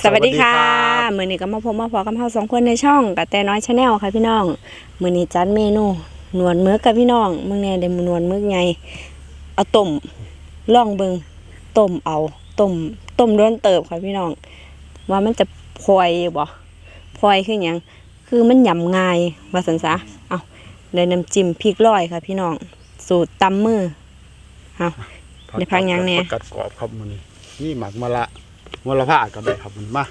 สวัสดีค่ะสวัสดีครับมือนี้ก็มาพบมาพอกับเฮาสองคนในช่องกับแต่น้อยชาแนลค่ะพี่น้องมือนี้จัดเมนูหนวดมึกกับพี่น้องมึงแน่ได้หนวดมึกไงเอาต้มล่องเบิงต้มเอาต้มต้มโดนเติบค่ะพี่น้อง ว่ามันจะพลอยอยู่บ่พลอยคือหยังคือมันหยำง่ายว่าสันซะเอาเลยน้ำจิ้มพริกร้อยค่ะ พี่น้องสูตรตำมือเอาได้พักยังแน่ผักกัดกรอบครับมื้อนี้นี่หมักมะละ มะละพาก็ได้ครับมันมา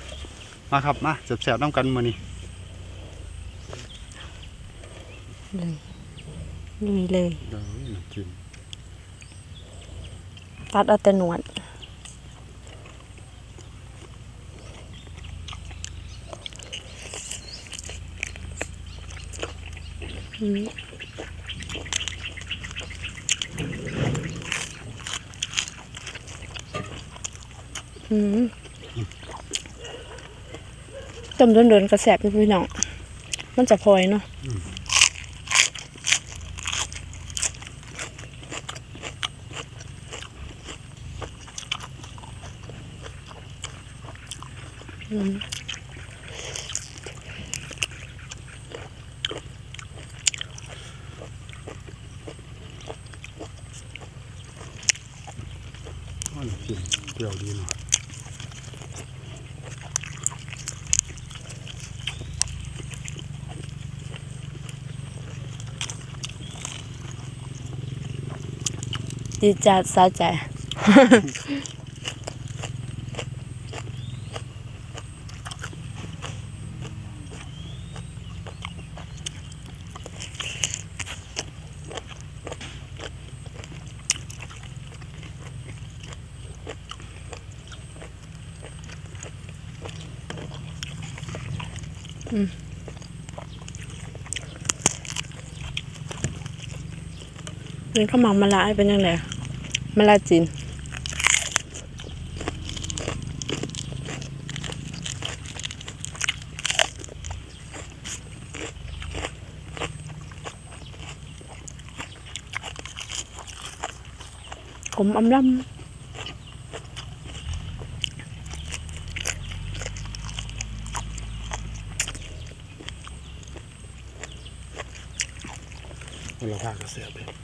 มาครับมาแซ่บๆน้ำกันมื้อนี้ลุยเลยเดี๋ยวน้ำจิ้มตัดเอาแต่หนวดอืม ต้มโดนๆกระแสบพี่น้อง มันจะพลอยเนาะ อืม อ้าวน้ำจิ้มเปรี้ยวดีเนาะ ดีจัดสะใจนี่ข้าวหมักมะระเป็นยังไง มะละจินขมอมลำเราพากระเสือไป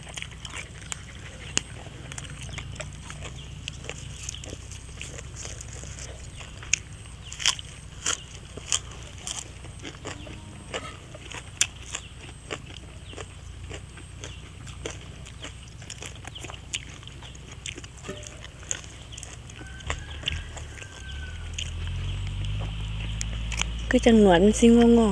อจังหนวดมันซิงงอ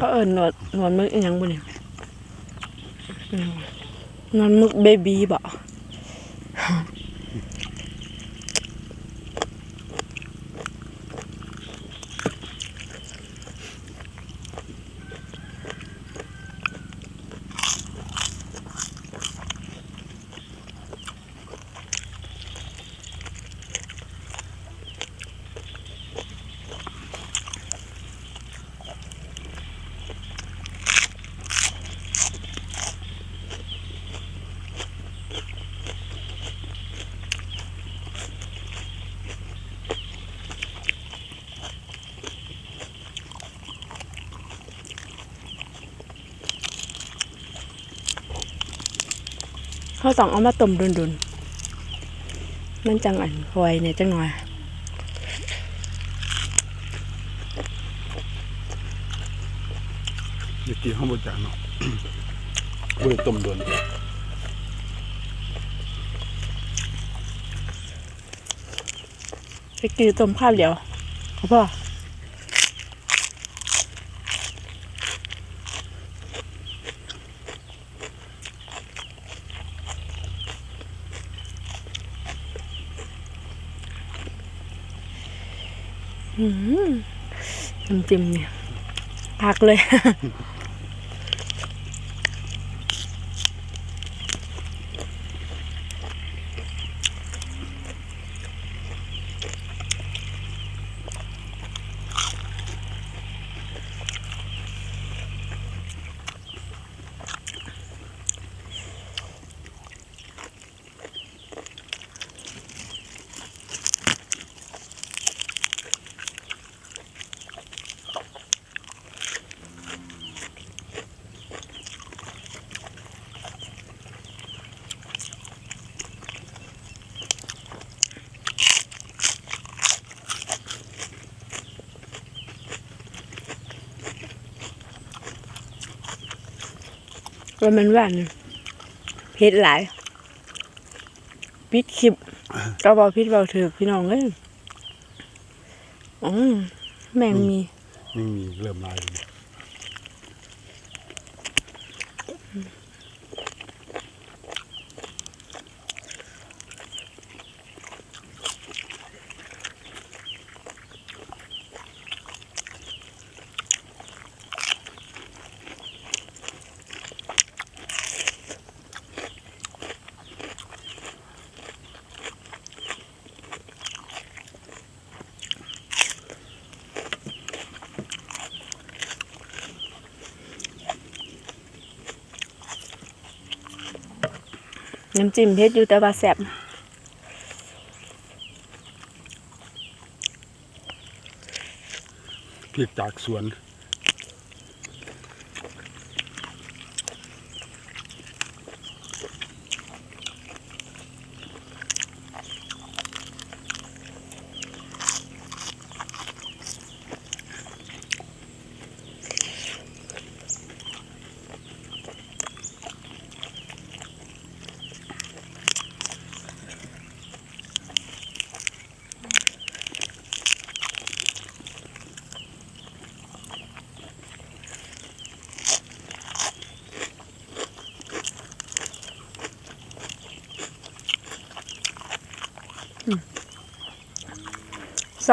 เขาเอิญหนวดหนวดมึกอีหยังบุเนี่ยหนวดมึกเบบีบ่ เขาต้องเอามาต้มดุนๆมันจังอันพลอยเนี่ยจังหน่อยมื่อกี้ข้างบนจานเนาะบริต้มโดนไปกินต้มข้าวเดียวเขาพ่อ น้ำจิ้มเนี่ยพักเลย ว่ามันหวานเผ็ดหลายพิษคลิปก็บอกพิษเบาถือพี่น้องเอ้ยอืมแมงมีไม่มีเริ่มลายเลย น้ำจิ้มเผ็ดอยู่แต่ว่าแซ่บพริกจากสวน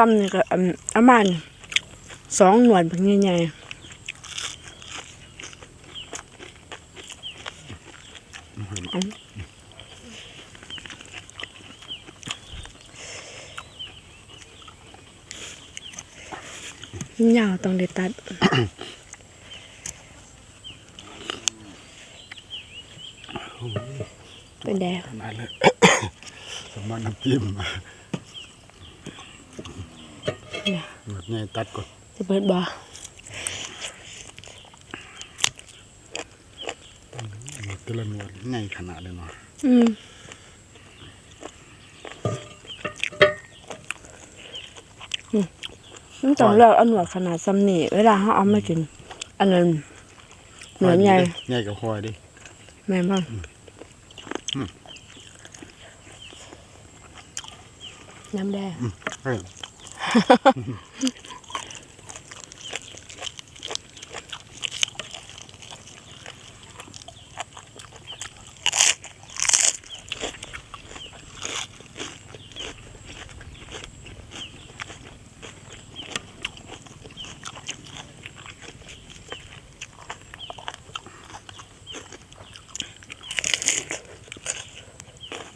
ซ้ำนี่ก็อันประมาณสองหนวดเป็นใหญ่ๆยาวต้องได้ตัดเป็นแดงขนาดเลยสมานน้ำจิ้มเนี่ยหมด ไงตัดก่อนจะเปิดบ่หมดแต่ละหนวดไงขนาดเลยเนาะอืมอืมมันต้องเลือกเอาหนวดขนาดซ้ำนี่เวลาเขาเอามากิน อันนั้นหนวดใหญ่ใหญ่กับคอยดิแม่นบ้างอืมน้ำแดง เฮ้ย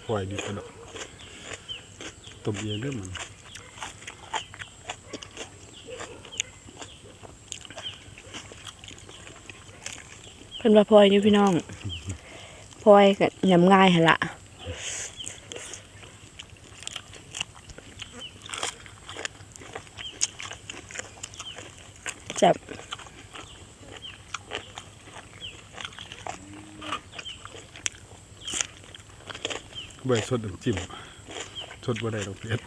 ปล่อยดีกระดอกตบ เองเรื่องมันเพิ่นว่าพลอยอยู่พี่น้องพลอยก็ยำง่ายหละจับใบสดน้ำจิ้มสดบ่ได้ดอกเผ็ด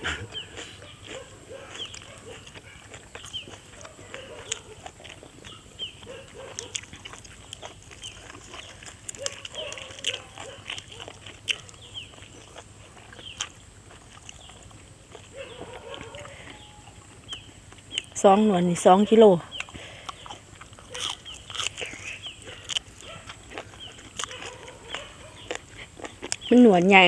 สองหนวดนี่สองกิโลมันหนวดใหญ่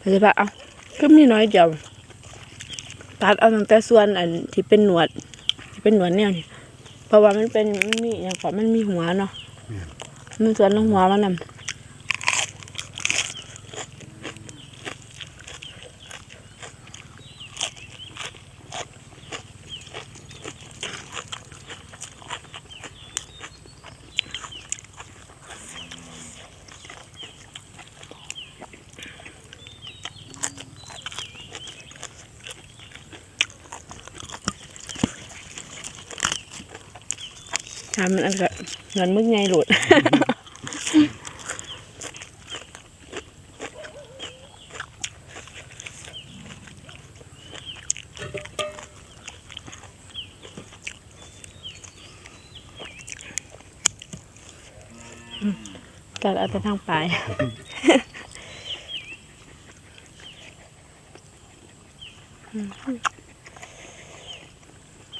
พอจะว่าเอาก็มีน้อยเดียวตัดเอาตั้งแต่ส่วนอันที่เป็นหนวดที่เป็นหนวดเนี่ยนี่เพราะว่ามันเป็นมันมีอย่างก่อนมันมีหัวเนาะมันส่วนลงหัวมันนำ ทำมันอันก็เงินมึกไงหลุดกัดเอาแต่ทางปลาย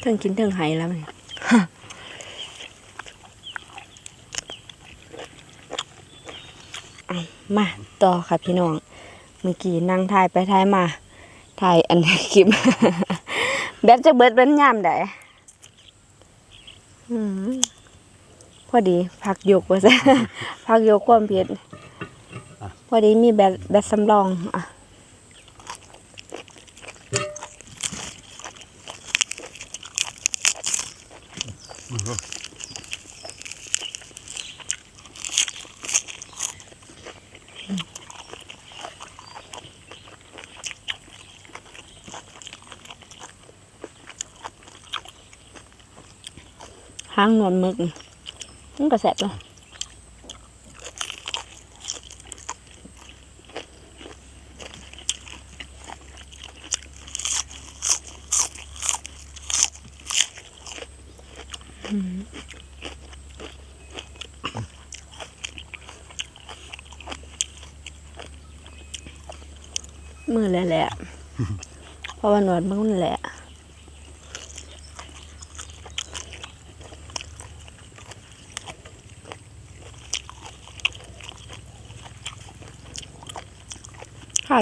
ทั้งกินทั้งไหแล้วมันเอา มาต่อค่ะพี่น้อง เมื่อกี้นั่งถ่ายไปถ่ายมา ถ่ายอันคลิป แบตจะเบิดเป็นยามใดอืมพอดีพักยกว่าซะพักยกความเพียรพอดีมีแบตแบตสำรอง อะหางหนวดหมึกนี่มันก็แสบเนาะอืมมือแหละๆเพราะว่าหนวดมันแหละ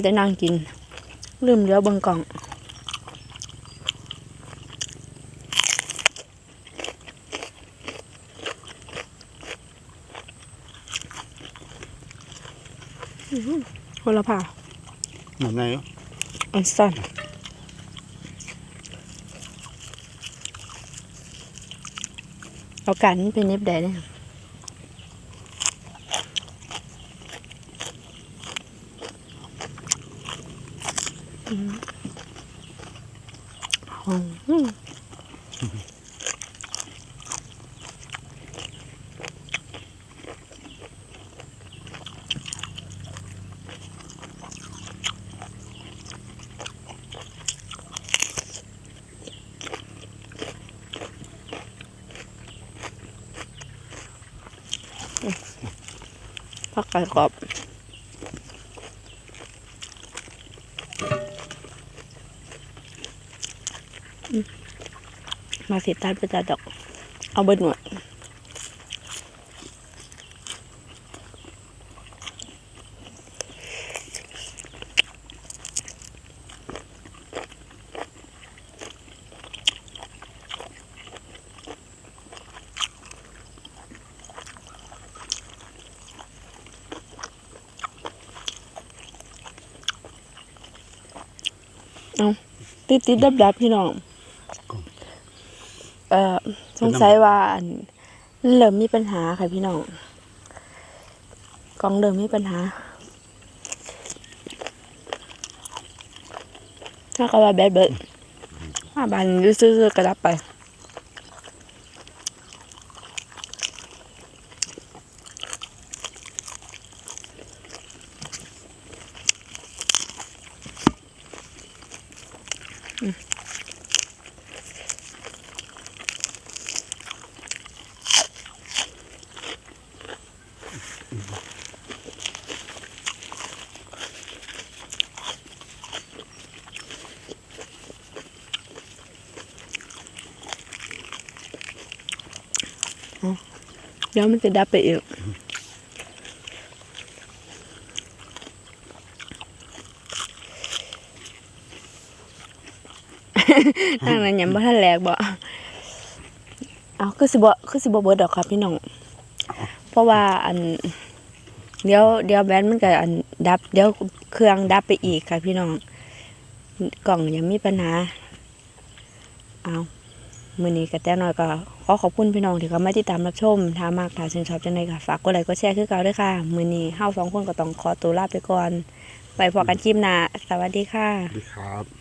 ข้าจะนั่งกิน ลืมเหลือเบังกล่องอื้อหือคนละผ่าหนังไงเนาะอันสั้นเอากันเป็นเน็บแดดเนี่ยอืม พักกาดกรอบ มมาสิตัดไปตัดดอก เอาเบิดหนวดเอาติดติดดับดับๆพี่น้อง เอ่อสงสัยว่าอันเริ่มมีปัญหาค่ะพี่น้องกล่องเริ่มมีปัญหา ถ้าก็ว่าแบดเบิดมาบานซื้อๆกระดับไป เดี๋ยวมันจะดับไปอีกนั่นน่ะยังบ่ทันแหลกบ่เอาคือสิบ่คือสิบ่เบิดดอกครับพี่น้อง เพราะว่าอัน เดี๋ยวเดี๋ยวแบนมันก็อันดับ เดี๋ยวเครื่องดับไปอีกค่ะพี่น้อง กล่องยังมีปัญหา เอามือนี้ก็แต่น้อยก็ขอขอบคุณพี่น้องที่เขามาติดตามรับชมถ้ามากถ้าชื่นชอบจังไดก็ฝากกดไลค์กดแชร์คือเก่าด้วยค่ะมือนี้เฮาสองคนก็ต้องขอตัวลาไปก่อน ไปพอกันคลิปหน้าสวัสดีค่ะ สวัสดีครับ